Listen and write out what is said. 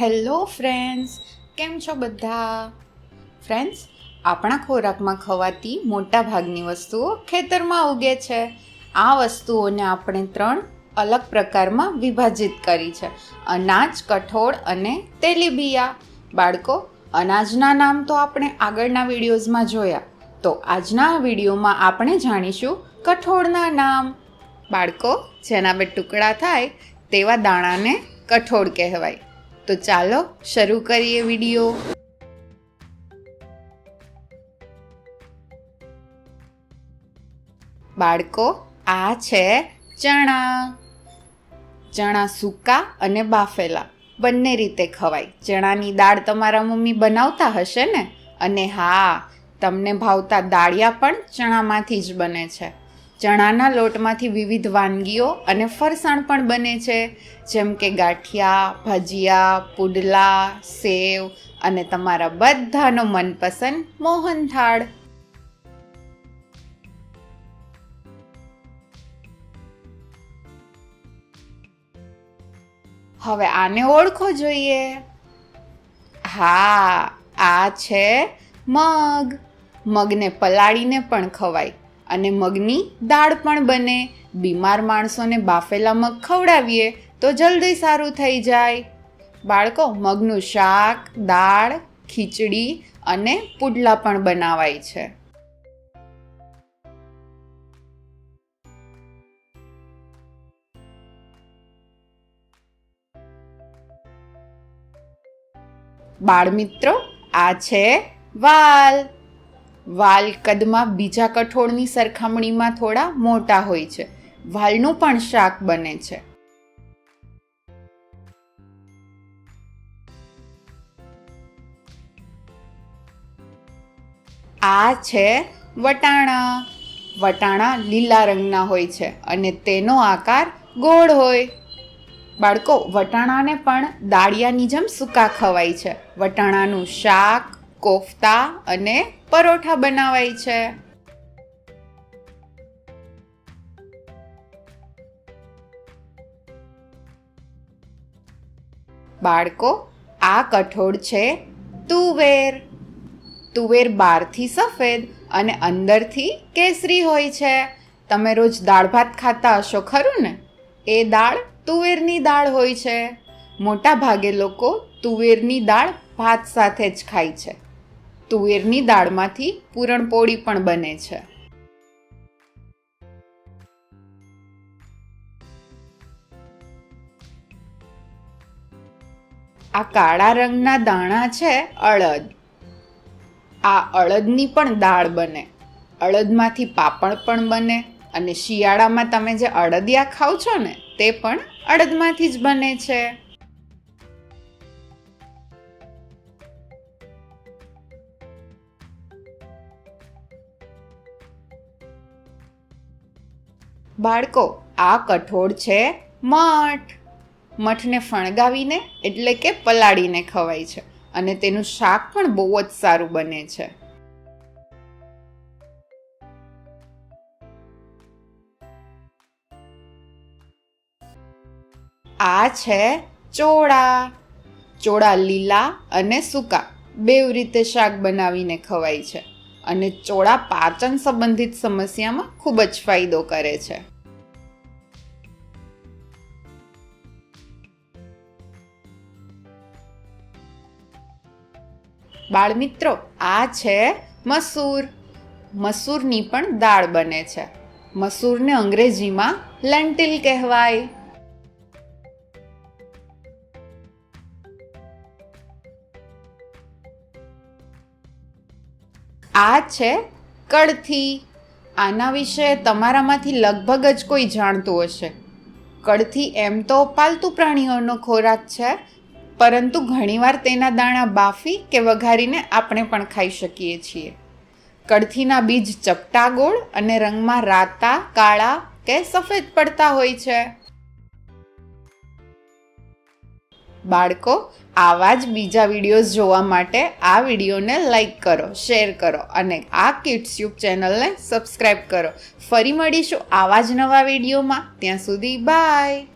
Hello friends, કેમ છો બધા? ફ્રેન્ડ્સ, આપણા ખોરાકમાં ખવાતી મોટા ભાગની વસ્તુઓ ખેતરમાં ઉગે છે. આ વસ્તુઓને આપણે ત્રણ અલગ પ્રકારમાં વિભાજિત કરી છે. અનાજ, કઠોળ અને તેલીબિયા. બાળકો, અનાજના નામ તો આપણે આગળના વિડીયોઝમાં જોયા. તો આજના વિડીયોમાં આપણે જાણીશું કઠોળના નામ. બાળકો, જેના બે ટુકડા થાય, તેવા દાણાને કઠોળ કહેવાય. તો ચાલો શરૂ કરીએ વીડિયો. બાળકો, આ છે ચણા. ચણા સૂકા અને બાફેલા. બંને રીતે ખવાય. ચણાની દાળ તમારા મમ્મી બનાવતા હશે ને? અને હા, તમને ભાવતા દાળિયા પણ ચણામાંથી જ બને છે. ચણાના લોટમાંથી વિવિધ વાનગીઓ અને ફરસાણ પણ બને છે, જેમ કે ગાંઠિયા, ભજીયા, પુડલા, સેવ અને તમારા બધાનો મનપસંદ મોહનથાળ. હવે આને ઓળખો જોઈએ. હા, આ છે મગ. મગને પલાળીને પણ ખવાય. અને મગની દાળ પણ બને. બીમાર માણસોને બાફેલા મગ ખવડાવીએ તો જલ્દી સારું થઈ જાય. બાળકો, મગનું શાક, દાળ, ખીચડી અને પુડલા પણ બનાવાય છે. બાળમિત્રો, આ છે વાલ. વાલ કદમાં બીજા કઠોળની સરખામણીમાં થોડા મોટા હોય છે. વાલનું પણ શાક બને છે. આ છે વટાણા. વટાણા લીલા રંગના હોય છે અને તેનો આકાર ગોળ હોય. બાળકો, વટાણાને પણ દાળિયાની જેમ સૂકા ખવાય છે. વટાણાનું શાક કોફતા અને પરોઠા બનાવાય છે. બાળકો, આ કઠોળ છે તુવેર. તુવેર બહારથી સફેદ અને અંદરથી કેસરી હોય છે. તમે રોજ દાળ ભાત ખાતા હશો ખરું ને? એ દાળ તુવેરની દાળ હોય છે. મોટા ભાગે લોકો તુવેરની દાળ ભાત સાથે જ ખાય છે. તુવેરની દાળમાંથી પૂરણપોળી પણ બને છે. આ કાળા રંગના દાણા છે અળદ. આ અળદની પણ દાળ બને. અળદમાંથી પાપડ પણ બને અને શિયાળામાં તમે જે અડદિયા ખાવ છો ને, તે પણ અડદમાંથી જ બને છે. બાળકો, આ કઠોળ છે મઠ. મઠને ફણગાવીને, એટલે કે પલાળીને ખવાય છે. અને તેનું શાક પણ બહુ જ સારું બને છે. આ છે ચોળા. ચોળા લીલા અને સૂકા. બેવ રીતે શાક બનાવીને ખવાય છે. અને ચોળા પાચન સંબંધિત સમસ્યામાં ખૂબ જ ફાયદો કરે છે. બાળમિત્રો, આ છે મસૂર. મસૂરની પણ દાળ બને છે. મસૂરને અંગ્રેજીમાં લેન્ટિલ કહેવાય. આ છે કળથી. આના વિશે તમારામાંથી લગભગ જ કોઈ જાણતું હશે. કળથી એમ તો પાલતુ પ્રાણીઓનો ખોરાક છે, પરંતુ ઘણીવાર તેના દાણા બાફી કે વઘારીને આપણે પણ ખાઈ શકીએ છીએ. કળથીના બીજ ચપટા ગોળ અને રંગમાં રાતા, કાળા કે સફેદ પડતા હોય છે. બાળકો, આવા જ બીજા વિડીયોઝ જોવા માટે આ વિડીયોને લાઈક કરો, શેર કરો અને આ કિડ્સ યુબ ચેનલને સબસ્ક્રાઈબ કરો. ફરી મળીશું આવા જ નવા વિડીયોમાં. ત્યાં સુધી બાય.